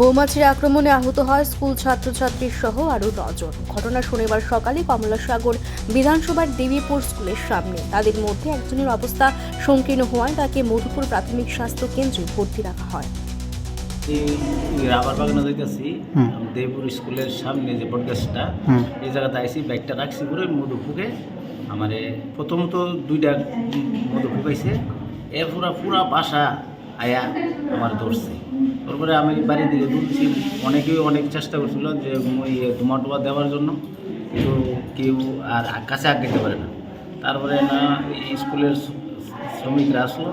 বৌমাছির আক্রমণে আহত হয় স্কুল ছাত্রছাত্রী সহ আরও নজন ঘটনা শনিবার সকালে কমলাসাগর বিধানসভার দেবীপুর স্কুলের সামনে। তাদের মধ্যে একজনের অবস্থা সংকীর্ণ হওয়ায় তাকে মধুপুর প্রাথমিক স্বাস্থ্য কেন্দ্রে ভর্তি রাখা হয়। রাবার বাগানে যাইতেছি দেবপুর স্কুলের সামনে যে বটগাছটা এই জায়গাতে আইসি বাইকটা রাখছি করে মধু ফুকে আমারে প্রথমত দুইটা মধু ফুকাইছে এ পুরা পুরা বাসা আয়া আমার ধরছে। তারপরে আমি বাড়ির দিকে দৌড়ছি অনেকেই অনেক চেষ্টা করছিল যে মই ধোঁয়া টোয়া দেওয়ার জন্য। কিন্তু কেউ আর কাছে আগ দিতে পারে না। তারপরে না স্কুলের শ্রমিকরা আসলো।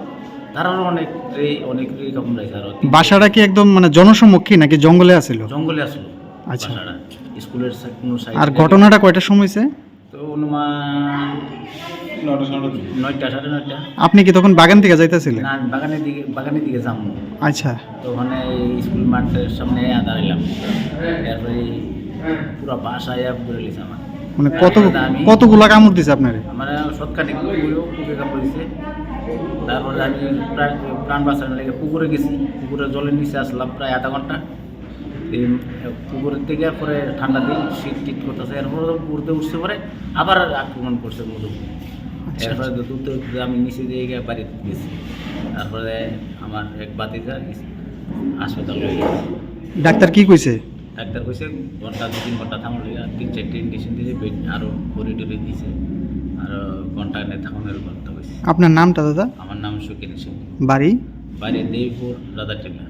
তারাও অনেক অনেক কামড়াইছে আরও বাসাটা কি একদম মানে জনসম্মুখী নাকি জঙ্গলে আছিল জঙ্গলে আসলো আচ্ছা। স্কুলের কোনো আর ঘটনাটা কয়টার সময় তো অনুমান নয়টা সাড়ে নয়টা। আপনি কি তখন বাগান থেকে যাইতেছিলেন? না আমি বাগানের দিকে বাগানের দিকে যাব। আচ্ছা। তো ওখানে এই স্কুল মাঠের সামনে দাঁড়াইলাম। এরপরে পুরো বাসা ইয়া করে লিছে আমার। মানে কত কতগুলা কামড় দিছে আপনারে? আমার সৎকাটি পুকুরে কাপড়েছে তারপরে আমি প্রায় প্রাণ বাঁচানোর লেগে পুকুরে গেছি। পুকুরে জলের নিচে আসলাম প্রায় আধা ঘণ্টা। এই পুকুরের থেকে পরে ঠান্ডা দিন শীত টিট করতেছে। এরপরে পুকুরতে উঠতে পরে আবার আক্রমণ করছে মধু। এরপরে তো দূর থেকে আমি নিচে দিয়ে গিয়ে বাড়িতে গেছি তারপরে আমার এক বাতিজা হাসপাতাল ডাক্তার কি কইছে? ডাক্তার কইছে ঘণ্টা দু তিন ঘণ্টা থামার লেগে তিন চারটে ইন্ডেকশন দিয়েছে বেড আরও বড়ি টরি দিয়েছে আরও ঘণ্টা এনে থামানোর কথা কইছে। আপনার নামটা দাদা? আমার নাম সুকিন সিং বাড়ি? বাড়ি দেবপুর রাজা টিলা